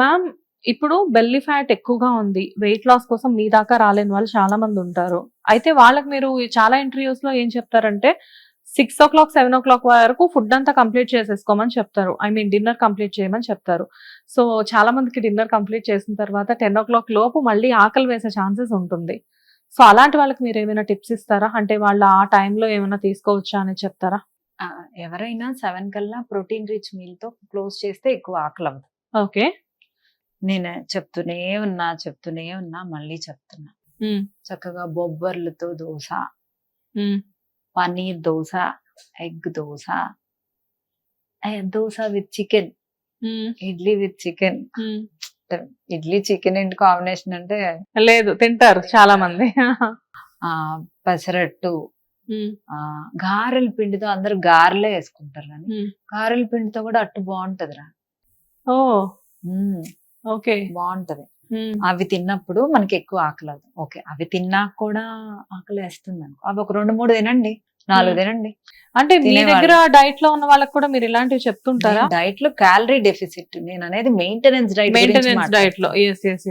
Ma'am ఇప్పుడు belly fat ఎక్కువగా ఉంది. వెయిట్ లాస్ కోసం మీ దాకా రాలేని వాళ్ళు చాలా మంది ఉంటారు. అయితే వాళ్ళకి మీరు చాలా ఇంటర్వ్యూస్లో ఏం చెప్తారంటే six o'clock seven o'clock వరకు ఫుడ్ అంతా కంప్లీట్ చేసేసుకోమని చెప్తారు. ఐ మీన్ డిన్నర్ కంప్లీట్ చేయమని చెప్తారు. సో చాలా మందికి డిన్నర్ కంప్లీట్ చేసిన తర్వాత టెన్ ఓ క్లాక్ లోపు మళ్ళీ ఆకలి వేసే ఛాన్సెస్ ఉంటుంది. సో అలాంటి వాళ్ళకి మీరు ఏమైనా టిప్స్ ఇస్తారా? అంటే వాళ్ళు ఆ టైంలో ఏమైనా తీసుకోవచ్చా అని చెప్తారా? ఎవరైనా సెవెన్ కల్లా ప్రోటీన్ రిచ్ మీల్తో క్లోజ్ చేస్తే ఎక్కువ ఆకలి ఓకే నేను చెప్తూనే ఉన్నా చెప్తూనే ఉన్నా మళ్ళీ చెప్తున్నా. చక్కగా బొబ్బర్లతో dosa paneer dosa egg dosa dosa with chicken idli with chicken. Idli chicken ఏంటి కాంబినేషన్ అంటే లేదు తింటారు చాలా మంది ఆ పెసరట్టు ఆ గారెల పిండితో అందరు గారెలే వేసుకుంటారు కానీ. గారెల పిండితో కూడా అట్టు బాగుంటదిరా. ఓ. ఓకే. బాగుంటది అవి తిన్నప్పుడు మనకి ఎక్కువ ఆకలి ఓకే. అవి తిన్నాక కూడా ఆకలి వేస్తుంది అనుకో అవి ఒక రెండు మూడు తినండి. నాలుగు మ్మ్. తినండి. అంటే మీ. దగ్గర డైట్లో ఉన్న వాళ్ళకి కూడా మీరు ఇలాంటివి చెప్తుంటారా? డైట్లో క్యాలరీ డెఫిసిట్. నేను అనేది మెయింటెనెన్స్ డైట్ మెయింటెనెన్స్ డైట్లో ఎస్ ఎస్ ఎస్